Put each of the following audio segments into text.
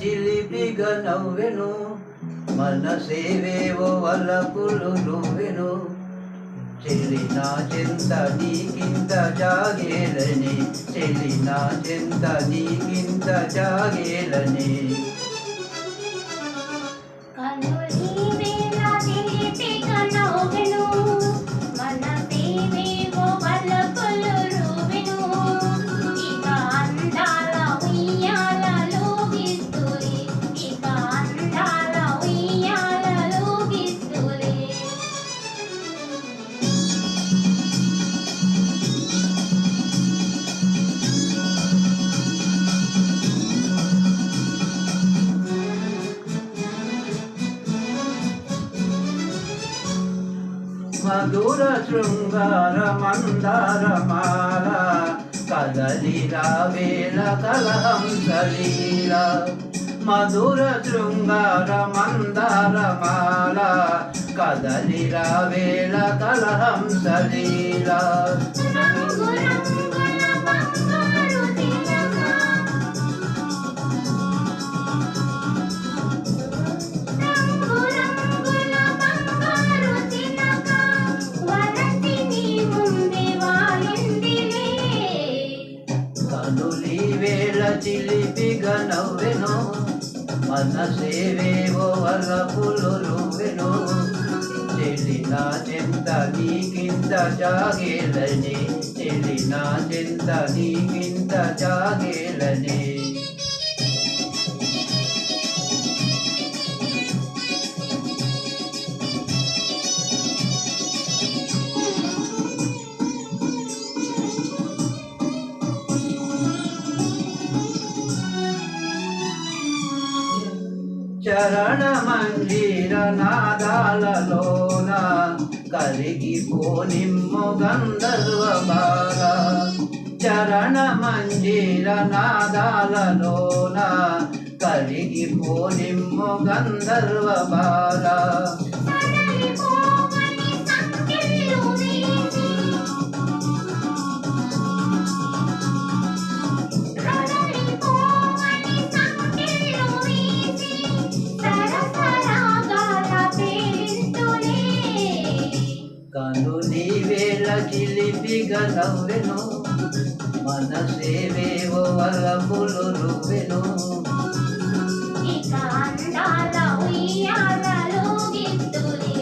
చిలిపిగా నవ్వెను మనసేవేవో వలపులు నువ్వెను చెల్లిన చెంత నీకింత జాగేలని చెల్లిన చెంత నీకింత జాగేలని మధుర శృంగార మందార మాల కదలిరా వేల కలహంసలీల మధుర శృంగార మందార మాల కదలిరా వేల కలహంసలీల చిలిపిగా నవ్వెను. మనసేవేవో వలపులు నువ్వెను చెల్లిన చెంత నీకింత జాగేలని చెల్లిన చెంత నీకింత జాగేలని. చరణ మందిర నాదాలలోన కలిగిపోనిమ్ము గంధర్వ బాల చరణ మందిర నాదాలలోన కలిగిపోనిమ్ము గంధర్వ బాల గిత్తులే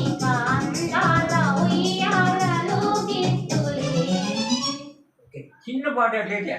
ఇక అందాల ఉయ్యాలలో గిత్తులే చిన్న పాట ఎట్లయితే